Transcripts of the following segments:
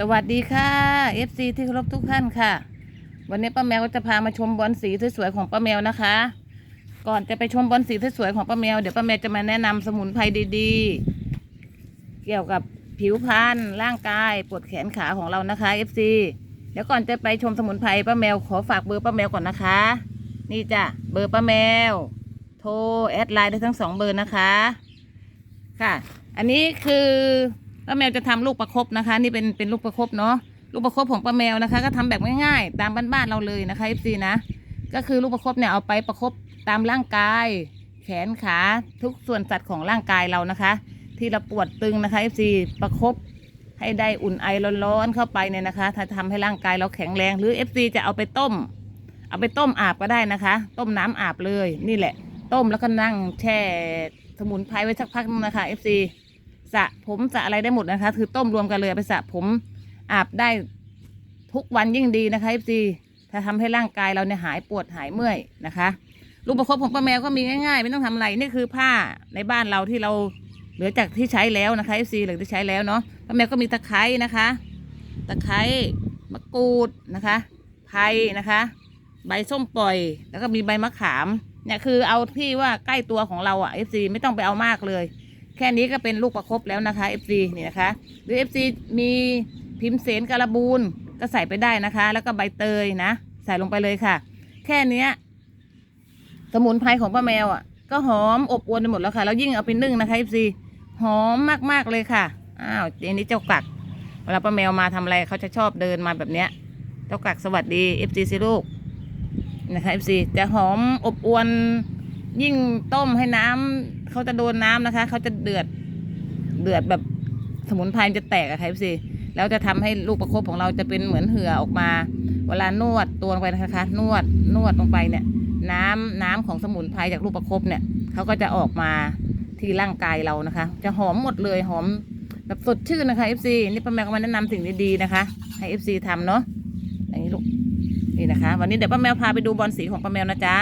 สวัสดีค่ะ FC ที่เคารพทุกท่านค่ะ วันนี้ป้าแมวก็จะพามาชมบอลสีสวยๆของป้าแมวนะคะ ก่อนจะไปชมบอลสีสวยๆของป้าแมวเดี๋ยวป้าแมวจะมาแนะนำสมุนไพรดีๆ เกี่ยวกับผิวพรรณร่างกายปวดแขนขาของเรานะคะ FC เดี๋ยวก่อนจะไปชมสมุนไพรป้าแมวขอฝากเบอร์ป้าแมวก่อนนะคะ นี่จ้ะเบอร์ป้าแมว โทรแอดไลน์ได้ทั้งสองเบอร์นะคะค่ะ อันนี้คือ ป้าแมวจะทำลูกประคบนะคะ นี่เป็นเป็นลูกประคบเนาะลูกประคบของป้าแมวนะคะ ก็ทำแบบง่ายๆ ตามบ้านๆเราเลยนะคะ FC นะ ก็คือลูกประคบเนี่ยเอาไปประคบตามร่างกาย แขนขาทุกส่วนสัตว์ของร่างกายเรานะคะ ที่เราปวดตึงนะคะ FC ประคบให้ได้อุ่นไอร้อนๆเข้าไปเนี่ยนะคะ ถ้าทำให้ร่างกายเราแข็งแรงหรือ FC จะเอาไปต้ม เอาไปต้มอาบก็ได้นะคะ ต้มน้ำอาบเลยนี่แหละ ต้มแล้วก็นั่งแช่สมุนไพรไว้สักพักนึงนะคะ FC สระผมสระอะไรได้หมดนะคะ คือต้มรวมกันเลยไปสระผมอาบได้ทุกวันยิ่งดีนะคะ FC ถ้าทำให้ร่างกายเราเนี่ยหายปวดหายเมื่อยนะคะลูกประคบของป้าแมวก็มีง่ายๆ ไม่ต้องทำอะไรนี่คือผ้าในบ้านเราที่เราเหลือจากที่ใช้แล้วนะคะ FC เหลือที่ใช้แล้วเนาะป้าแมวก็มีตะไคร้นะคะตะไคร้มะกรูดนะคะไผ่นะคะ ใบส้มปล่อย แล้วก็มีใบมะขามเนี่ยคือเอาที่ว่าใกล้ตัวของเราอะ FC ไม่ต้องไปเอามากเลย แค่นี้ก็เป็นลูกประคบแล้วนะคะ FC นี่นะคะ หรือ FC มีพิมพ์เสนการบูนก็ใส่ไปได้นะคะ แล้วก็ใบเตยนะ ใส่ลงไปเลยค่ะ แค่นี้สมุนไพรของป้าแมวอะ ก็หอมอบอวลไปหมดแล้วค่ะ แล้วยิ่งเอาไปนึ่งนะคะ FC หอมมากๆเลยค่ะ อ้าวอันนี้เจ้ากัก เวลาป้าแมวมาทำอะไรเขาจะชอบเดินมาแบบเนี้ย เจ้ากักสวัสดี FC สิลูกนะคะ FC จะหอมอบอวนยิ่งต้มให้น้ำ เขาจะโดนน้ำนะคะ เขาจะเดือดเดือดแบบสมุนไพรจะแตกอะค่ะ FC แล้วจะทำให้ลูกประคบของเราจะเป็นเหมือนเหือออกมา เวลานวดตัวลงไปนะคะ นวดนวดลงไปเนี่ย น้ำน้ำของสมุนไพรจากลูกประคบเนี่ยเขาก็จะออกมาที่ร่างกายเรานะคะ จะหอมหมดเลยหอมแบบสดชื่นนะคะ FC นี่ป้าแมวก็มาแนะนำสิ่งดีๆนะคะ ให้ FC ทำเนาะอย่างนี้ลูกนี่นะคะ วันนี้เดี๋ยวป้าแมวพาไปดูบอลสีของป้าแมวนะจ๊ะ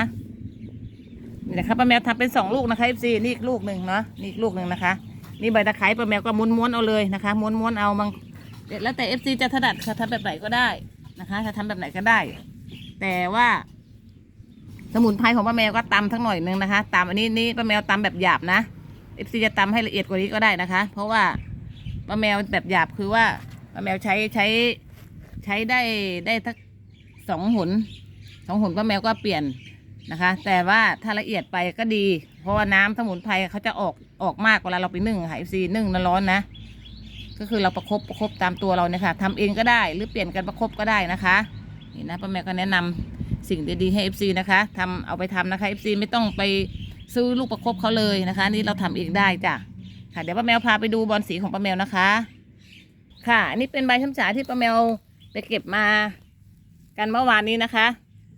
นี่นะคะป้าแมวทำเป็นสองลูกนะคะเอฟซีนี่อีกลูกหนึ่งเนาะนี่อีกลูกหนึ่งนะคะ นี่ใบตะไคร้ป้าแมวก็ม้วนๆเอาเลยนะคะ ม้วนๆเอาบางเดี๋ยวแล้วแต่เอฟซีจะถนัดค่ะทำแบบไหนก็ได้นะคะถ้าทำแบบไหนก็ได้ แต่ว่าสมุนไพรของป้าแมวก็ตำทั้งหน่อยหนึงนะคะตำอันนี้นี่ป้าแมวตำแบบหยาบนะเอฟซีจะตำให้ละเอียดกว่านี้ก็ได้นะคะ เพราะว่าป้าแมวแบบหยาบคือว่าป้าแมวใช้ใช้ใช้ได้ได้ทักสองหนสองหนป้าแมวก็เปลี่ยน นะคะ แต่ว่าถ้าละเอียดไปก็ดี เพราะว่าน้ำสมุนไพรเขาจะออกออกมากเวลาเราไปนึ่งค่ะซีนึ่งร้อนนะ ก็คือเราประคบประคบตามตัวเราเนี่ยค่ะทำเองก็ได้หรือเปลี่ยนกันประคบก็ได้นะคะนี่นะป้าแมวก็แนะนำสิ่งดีๆให้ FC นะคะทำเอาไปทำนะคะ FC ไม่ต้องไปซื้อลูกประคบเขาเลยนะคะ นี่เราทำเองได้จ้ะค่ะเดี๋ยวป้าแมวพาไปดูบอลสีของป้าแมวนะคะ ค่ะอันนี้เป็นใบช้ำฉาที่ป้าแมวไปเก็บมากันเมื่อวานนี้นะคะ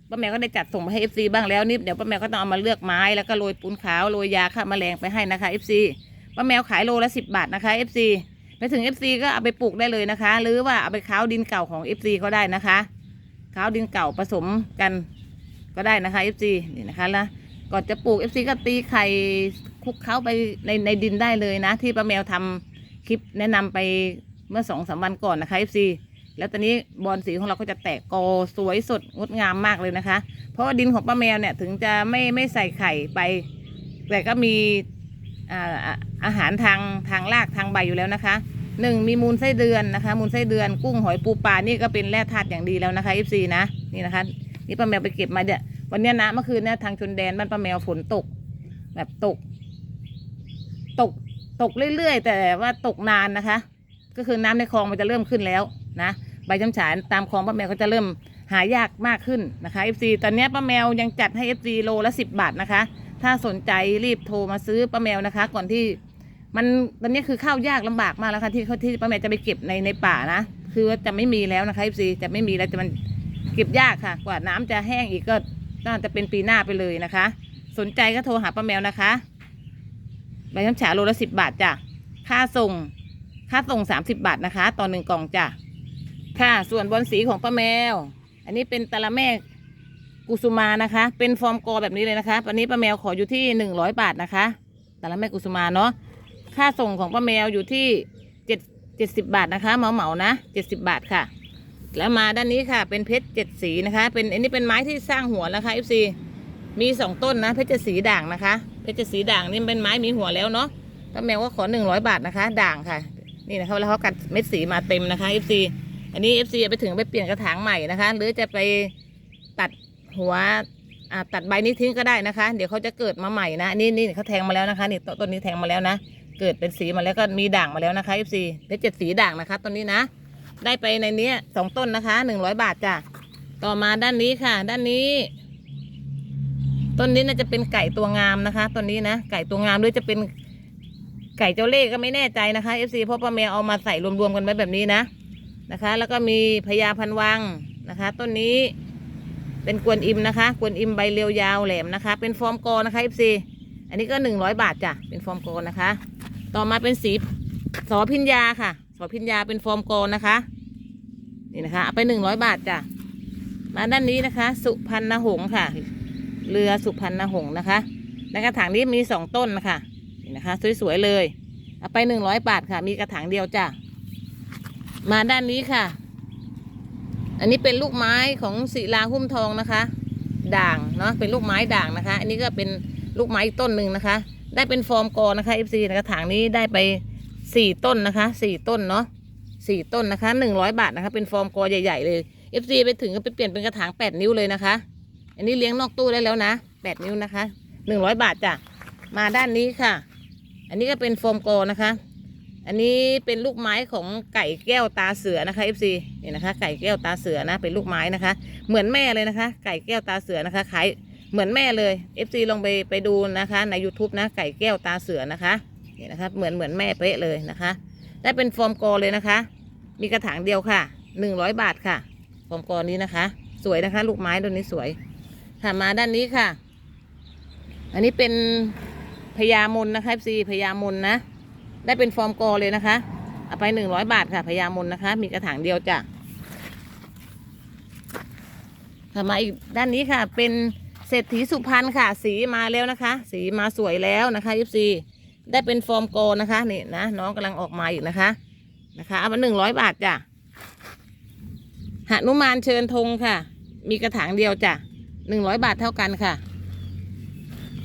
ป้าแมวก็ได้จัดส่งไปให้เอฟซีบ้างแล้วนี่เดี๋ยวป้าแมวก็ต้องเอามาเลือกไม้แล้วก็โรยปูนขาวโรยยาฆ่าแมลงไปให้นะคะเอฟซีป้าแมวขายโลละสิบบาทนะคะเอฟซีไปถึงเอฟซีก็เอาไปปลูกได้เลยนะคะ หรือว่าเอาไปค้าวดินเก่าของเอฟซีก็ได้นะคะค้าวดินเก่าผสมกันก็ได้นะคะเอฟซีนี่นะคะแล้วก่อนจะปลูกเอฟซีก็ตีไข่คุกเข้าไปในในดินได้เลยนะ ที่ป้าแมวทำคลิปแนะนำไปเมื่อสองสามวันก่อนนะคะเอฟซี แล้วตอนนี้บอลสีของเราก็จะแตกกอสวยสดงดงามมากเลยนะคะ เพราะว่าดินของป้าแมวเนี่ยถึงจะไม่ไม่ใส่ไข่ไป แต่ก็มีอาหารทางทางรากทางใบอยู่แล้วนะคะหนึ่งมีมูลไส้เดือนนะคะ มูลไส้เดือนกุ้งหอยปูปลานี่ก็เป็นแร่ธาตุอย่างดีแล้วนะคะ FC นะนี่นะคะ นี่ป้าแมวไปเก็บมาเนี่ยวันนี้นะเมื่อคืนเนี่ยทางชนแดนบ้านป้าแมวฝนตก แบบตก ตกตกเรื่อยๆ แต่ว่าตกนานนะคะ ก็คือน้ำในคลองมันจะเริ่มขึ้นแล้วนะ ใบจำฉานตามคลองป้าแมวก็จะเริ่มหายากมากขึ้นนะคะ FC ตอนนี้ป้าแมวยังจัดให้ FC โลละสิบบาทนะคะ ถ้าสนใจรีบโทรมาซื้อป้าแมวนะคะ ก่อนที่มันตอนนี้คือข้าวยากลำบากมากแล้วค่ะที่เขาที่ป้าแมวจะไปเก็บในในป่านะ คือว่าจะไม่มีแล้วนะคะ FC จะไม่มีแล้วจะมันเก็บยากค่ะ กว่าน้ำจะแห้งอีกก็น่าจะเป็นปีหน้าไปเลยนะคะ สนใจก็โทรหาป้าแมวนะคะใบน้ำฉาโลละสิบบาทจ้ะค่าส่งค่าส่งสามสิบบาทนะคะ ต่อหนึ่งกล่องจ้ะ ค่ะ ส่วนบอลสีของป้าแมว อันนี้เป็นตะละแม่กุสุมานะคะ เป็นฟอร์มกอแบบนี้เลยนะคะวันนี้ป้าแมวขออยู่ที่หนึ่งร้อยบาทนะคะตะละแม่กุสุมาเนาะค่าส่งของป้าแมวอยู่ที่เจ็ดเจ็ดสิบบาทนะคะเหมาเหมานะเจ็ดสิบบาทค่ะ แล้วมาด้านนี้ค่ะเป็นเพชรเจ็ดสีนะคะ เป็นอันนี้เป็นไม้ที่สร้างหัวนะคะ FC มีสองต้นนะเพชรเจ็ดสีด่างนะคะ เพชรเจ็ดสีด่างนี่เป็นไม้มีหัวแล้วเนาะป้าแมวก็ขอหนึ่งร้อยบาทนะคะ ด่างค่ะ นี่นะคะแล้วเขากัดเม็ดสีมาเต็มนะคะ FC อันนี้ FC ไปถึงไปเปลี่ยนกระถางใหม่นะคะ หรือจะไปตัดหัวตัดใบนี้ทิ้งก็ได้นะคะ เดี๋ยวเขาจะเกิดมาใหม่นะนี่นี่เขาแทงมาแล้วนะคะนี่ต้นนี้แทงมาแล้วนะ เกิดเป็นสีมาแล้วก็มีด่างมาแล้วนะคะ FC เพชรเจ็ดสีด่างนะคะต้นนี้นะ ได้ไปในนี้สองต้นนะคะหนึ่งร้อยบาทจ้ะต่อมาด้านนี้ค่ะ ด้านนี้ต้นนี้น่าจะเป็นไก่ตัวงามนะคะต้นนี้นะไก่ตัวงามหรือจะเป็นไก่เจ้าเล่ห์ก็ไม่แน่ใจนะคะ FC เพราะป้าแมวเอามาใส่รวมๆกันไว้แบบนี้นะ นะคะ แล้วก็มีพญาพันวังนะคะ ต้นนี้เป็นกวนอิมนะคะ กวนอิมใบเรียวยาวแหลมนะคะ เป็นฟอร์มกอนะคะ FC อันนี้ก็หนึ่งร้อยบาทจ้ะ เป็นฟอร์มกอนะคะ ต่อมาเป็นสีสอพิญญาค่ะ สอพิญญาเป็นฟอร์มกอนะคะ นี่นะคะเอาไปหนึ่งร้อยบาทจ้ะ มาด้านนี้นะคะ สุพรรณหงค่ะ เรือสุพรรณหงส์นะคะ ในกระถางนี้มีสองต้นนะคะนี่นะคะ สวยๆเลย เอาไปหนึ่งร้อยบาทค่ะ มีกระถางเดียวจ้ะ มาด้านนี้ค่ะ อันนี้เป็นลูกไม้ของศิลาหุ้มทองนะคะ ด่างเนาะเป็นลูกไม้ด่างนะคะ อันนี้ก็เป็นลูกไม้อีกต้นหนึ่งนะคะ ได้เป็นฟอร์มกอนะคะ FC ในกระถางนี้ได้ไปสี่ต้นนะคะสี่ต้นเนาะสี่ต้นนะคะหนึ่งร้อยบาทนะคะ เป็นฟอร์มกอใหญ่ๆเลย FC ไปถึงก็ไปเปลี่ยนเป็นกระถางแปดนิ้วเลยนะคะ อันนี้เลี้ยงนอกตู้ได้แล้วนะแปดนิ้วนะคะหนึ่งร้อยบาทจ้ะมาด้านนี้ค่ะ อันนี้ก็เป็นโฟมโกนะคะ อันนี้เป็นลูกไม้ของไก่แก้วตาเสือนะคะ FC นี่นะคะ ไก่แก้วตาเสือนะ เป็นลูกไม้นะคะ เหมือนแม่เลยนะคะ ไก่แก้วตาเสือนะคะขายเหมือนแม่เลย FC ลองไปไปดูนะคะ ใน YouTube นะ ไก่แก้วตาเสือนะคะนี่นะคะเหมือนเหมือนแม่เป๊ะเลยนะคะ ได้เป็นโฟมโกเลยนะคะ มีกระถางเดียวค่ะหนึ่งร้อยบาทค่ะโฟมโกนี้นะคะ สวยนะคะ ลูกไม้ตัวนี้สวยค่ะมาด้านนี้ค่ะ อันนี้เป็นพญามนนะคะซีพญามนนะ ได้เป็นฟอร์มกอเลยนะคะ เอาไปหนึ่งร้อยบาทค่ะพญามนนะคะ มีกระถางเดียวจ้ะค่ะมาอีกด้านนี้ค่ะ เป็นเศรษฐีสุพรรณค่ะ สีมาแล้วนะคะ สีมาสวยแล้วนะคะยิปซีได้เป็นฟอร์มโกนะคะนี่นะน้องกำลังออกมาอีกนะคะนะคะเอามาหนึ่งร้อยบาทจ้ะหนุมานเชิญธงค่ะ มีกระถางเดียวจ้ะหนึ่งร้อยบาทเท่ากันค่ะ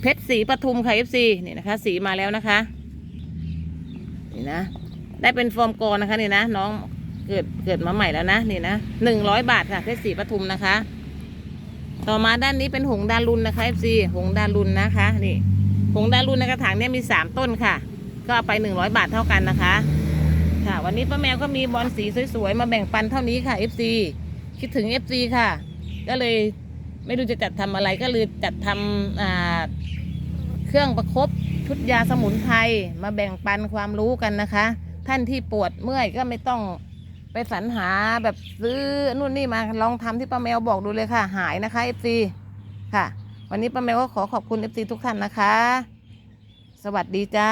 เพชรสีปทุมค่ะเอฟซีนี่นะคะ สีมาแล้วนะคะ นี่นะ ได้เป็นฟอร์มโกนนะคะนี่นะ น้องเกิดเกิดมาใหม่แล้วนะนี่นะหนึ่งร้อยบาทค่ะเพชรสีปทุมนะคะ ต่อมาด้านนี้เป็นหงดารุนนะคะเอฟซีหงดารุนนะคะนี่หงดารุนในกระถางเนี่ยมีสามต้นค่ะ ก็เอาไปหนึ่งร้อยบาทเท่ากันนะคะ ค่ะ วันนี้ป้าแมวก็มีบอลสีสวยๆมาแบ่งปันเท่านี้ค่ะ FC คิดถึง FC ค่ะ ก็เลยไม่รู้จะจัดทำอะไรก็เลยจัดทำอ่าเครื่องประครบ ชุดยาสมุนไพรมาแบ่งปันความรู้กันนะคะ ท่านที่ปวดเมื่อยก็ไม่ต้องไปสรรหาแบบซื้อนู่นนี่มาลองทำที่ป้าแมวบอกดูเลยค่ะ หายนะคะเอฟซีค่ะ วันนี้ป้าแมวก็ขอขอบคุณเอฟซีทุกท่านนะคะ สวัสดีจ้า